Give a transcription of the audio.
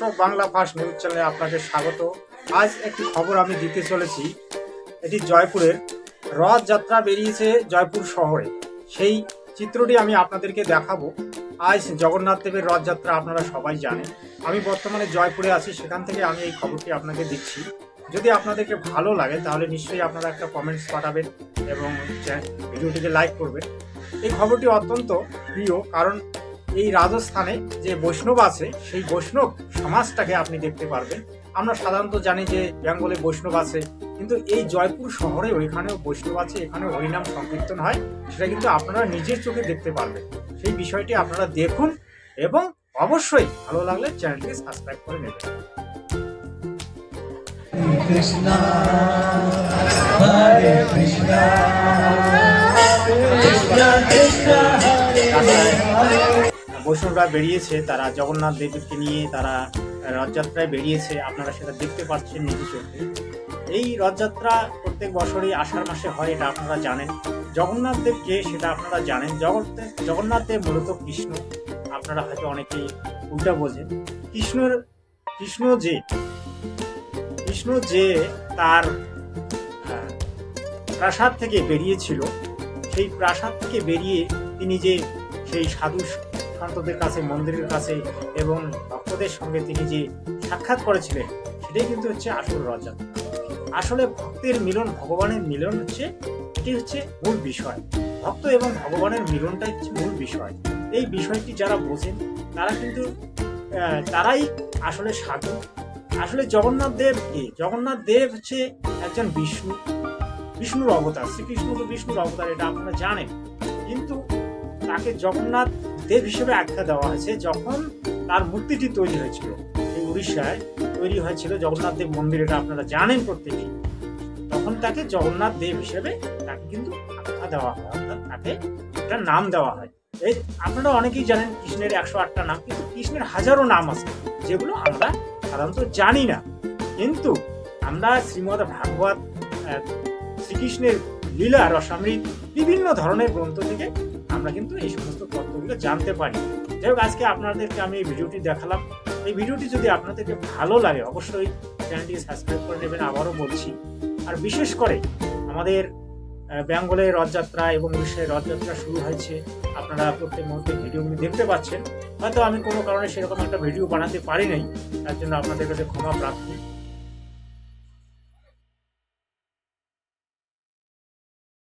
দর্শক, Bangla first news চ্যানেলে আপনাকে স্বাগত। আজ একটি খবর আমি দিতে চলেছি। এটি জয়পুরের রথযাত্রা বেরিয়েছে জয়পুর শহরে। সেই চিত্রটি আমি আপনাদেরকে দেখাবো। আজ জগন্নাথ দেবের রথযাত্রা আপনারা সবাই জানেন। আমি বর্তমানে জয়পুরে আছি, সেখান থেকে আমি এই খবরটি আপনাকে দিচ্ছি। যদি আপনাদেরকে ভালো লাগে, তাহলে নিশ্চয়ই আপনারা একটা কমেন্টস পাঠাবেন এবং ভিডিওটিকে লাইক করবেন। এই খবরটি অত্যন্ত প্রিয়, কারণ এই রাজস্থানে যে বৈষ্ণব আছে সেই বৈষ্ণব সমাজটাকে আপনি দেখতে পারবেন। আমরা সাধারণত জানি যে বেঙ্গলে বৈষ্ণব আছে কিন্তু এই জয়পুর শহরে ওইখানেও বৈষ্ণব আছে এখানে হরিনাম সংকীর্তন হয় সেটা কিন্তু আপনারা নিজের চোখে দেখতে পারবেন। সেই বিষয়টি আপনারা দেখুন এবং অবশ্যই ভালো লাগলে চ্যানেলটি সাবস্ক্রাইব করে নেবেন। Krishna Krishna, Hare Hare. বৈষ্ণবরা বেরিয়েছে, তারা জগন্নাথ দেবকে নিয়ে তারা রথযাত্রায় বেরিয়েছে, আপনারা সেটা দেখতে পাচ্ছেন নিজে চোখে। এই রথযাত্রা প্রত্যেক বছরই আষাঢ় মাসে হয়, এটা আপনারা জানেন। জগন্নাথ দেবকে সেটা আপনারা জানেন। জগন্নাথ জগন্নাথ দেব মূলত কৃষ্ণ। আপনারা হয়তো অনেকেই উল্টা বোঝেন। কৃষ্ণর, কৃষ্ণ যে কৃষ্ণ যে তার প্রাসাদ থেকে বেরিয়েছিল, সেই প্রাসাদ থেকে বেরিয়ে তিনি যে সেই সাধু সন্তদের কাছে, মন্দিরের কাছে এবং ভক্তদের সঙ্গে তিনি যে সাক্ষাৎ করেছিলেন, সেটাই কিন্তু হচ্ছে আসল রথযাত্রা আসলে ভক্তের মিলন, ভগবানের মিলন হচ্ছে, এটি হচ্ছে মূল বিষয়। ভক্ত এবং ভগবানের মিলনটাই হচ্ছে মূল বিষয়। এই বিষয়টি যারা বোঝেন, তারা কিন্তু তারাই আসলে সাধু। আসলে জগন্নাথ দেব কে? জগন্নাথ দেব হচ্ছে একজন বিষ্ণু। বিষ্ণুর অবতার। শ্রীকৃষ্ণ তো বিষ্ণুর অবতার, এটা আপনারা জানেন। কিন্তু তাকে জগন্নাথ দেব হিসেবে আখ্যা দেওয়া হয়েছে যখন তার মূর্তিটি তৈরি হয়েছিল। এই উড়িষ্যায় তৈরি হয়েছিল জগন্নাথ দেব মন্দির, এটা আপনারা জানেন প্রত্যেকেই। তখন তাকে জগন্নাথ দেব হিসেবে তাকে কিন্তু আখ্যা দেওয়া হয়, অর্থাৎ তাকে একটা নাম দেওয়া হয়। এই আপনারা অনেকেই জানেন কৃষ্ণের একশো আটটা নাম, কিন্তু কৃষ্ণের হাজারো নাম আছে, যেগুলো আমরা সাধারণত জানি না। কিন্তু আমরা শ্রীমদ ভাগবত শ্রীকৃষ্ণের লীলা, রসামৃত, বিভিন্ন ধরনের গ্রন্থ থেকে আমরা কিন্তু এই সমস্ত তত্ত্বগুলো জানতে পারি। যাই হোক, আজকে আপনাদেরকে আমি এই ভিডিওটি দেখালাম। এই ভিডিওটি যদি আপনাদেরকে ভালো লাগে, অবশ্যই চ্যানেলটিকে সাবস্ক্রাইব করে নেবেন, আবারও বলছি। আর বিশেষ করে আমাদের বেঙ্গলে রথযাত্রা এবং উড়িষ্যায় রথযাত্রা শুরু হয়েছে। আপনারা প্রত্যেক মুহূর্তে ভিডিওগুলি দেখতে পাচ্ছেন। হয়তো আমি কোনো কারণে সেরকম একটা ভিডিও বানাতে পারি নাই, তার জন্য আপনাদের কাছে ক্ষমা প্রার্থী।